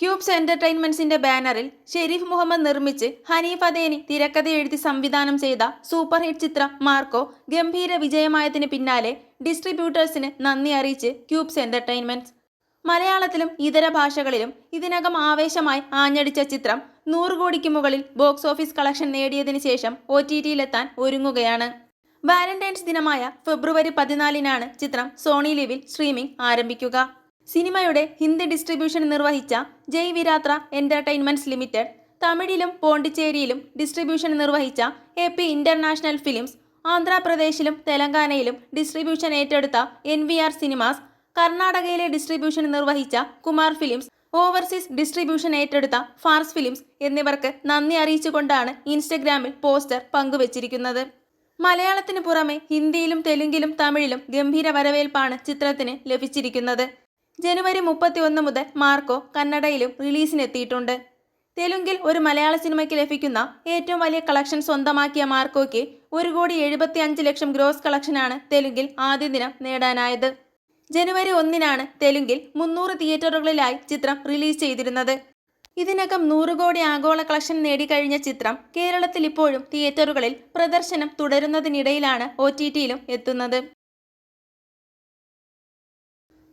Cubes എന്റർടൈൻമെന്റ്സിന്റെ ബാനറിൽ ഷെരീഫ് മുഹമ്മദ് നിർമ്മിച്ച് ഹനീഫ് അദേനി തിരക്കഥ എഴുതി സംവിധാനം ചെയ്ത സൂപ്പർ ഹിറ്റ് ചിത്രം മാർക്കോ ഗംഭീര വിജയമായതിന് പിന്നാലെ ഡിസ്ട്രിബ്യൂട്ടേഴ്സിന് നന്ദി അറിയിച്ച് ക്യൂബ്സ് എന്റർടൈൻമെന്റ്സ്. മലയാളത്തിലും ഇതര ഭാഷകളിലും ഇതിനകം ആവേശമായി ആഞ്ഞടിച്ച ചിത്രം നൂറ് കോടിക്ക് മുകളിൽ ബോക്സ് ഓഫീസ് കളക്ഷൻ നേടിയതിനു ശേഷം ഒ ടി ടിയിലെത്താൻ ഒരുങ്ങുകയാണ്. വാലന്റൈൻസ് ദിനമായ ഫെബ്രുവരി പതിനാലിനാണ് ചിത്രം സോണി ലിവിൽ സ്ട്രീമിംഗ് ആരംഭിക്കുക. സിനിമയുടെ ഹിന്ദി ഡിസ്ട്രിബ്യൂഷൻ നിർവഹിച്ച ജയ് വിരാത്ര എന്റർടൈൻമെന്റ്സ് ലിമിറ്റഡ് തമിഴിലും പോണ്ടിച്ചേരിയിലും ഡിസ്ട്രിബ്യൂഷൻ നിർവഹിച്ച എ പി ഇന്റർനാഷണൽ ഫിലിംസ് ആന്ധ്രാപ്രദേശിലും തെലങ്കാനയിലും ഡിസ്ട്രിബ്യൂഷൻ ഏറ്റെടുത്ത എൻ വി ആർ സിനിമാസ് കർണാടകയിലെ ഡിസ്ട്രിബ്യൂഷൻ നിർവഹിച്ച കുമാർ ഫിലിംസ് ഓവർസീസ് ഡിസ്ട്രിബ്യൂഷൻ ഏറ്റെടുത്ത ഫാർസ് ഫിലിംസ് എന്നിവർക്ക് നന്ദി അറിയിച്ചുകൊണ്ടാണ് ഇൻസ്റ്റഗ്രാമിൽ പോസ്റ്റർ പങ്കുവച്ചിരിക്കുന്നത്. മലയാളത്തിന് പുറമെ ഹിന്ദിയിലും തെലുങ്കിലും തമിഴിലും ഗംഭീര വരവേൽപ്പാണ് ചിത്രത്തിന് ലഭിച്ചിരിക്കുന്നത്. ജനുവരി മുപ്പത്തിയൊന്ന് മുതൽ മാർക്കോ കന്നഡയിലും റിലീസിനെത്തിയിട്ടുണ്ട്. തെലുങ്കിൽ ഒരു മലയാള സിനിമയ്ക്ക് ലഭിക്കുന്ന ഏറ്റവും വലിയ കളക്ഷൻ സ്വന്തമാക്കിയ മാർക്കോയ്ക്ക് ഒരു കോടി എഴുപത്തി അഞ്ച് ലക്ഷം ഗ്രോസ് കളക്ഷനാണ് തെലുങ്കിൽ ആദ്യ ദിനം നേടാനായത്. ജനുവരി ഒന്നിനാണ് തെലുങ്കിൽ മുന്നൂറ് തിയേറ്ററുകളിലായി ചിത്രം റിലീസ് ചെയ്തിരുന്നത്. ഇതിനകം നൂറ് കോടി ആഗോള കളക്ഷൻ നേടിക്കഴിഞ്ഞ ചിത്രം കേരളത്തിൽ ഇപ്പോഴും തിയേറ്ററുകളിൽ പ്രദർശനം തുടരുന്നതിനിടയിലാണ് ഒ ടി ടിയിലും എത്തുന്നത്.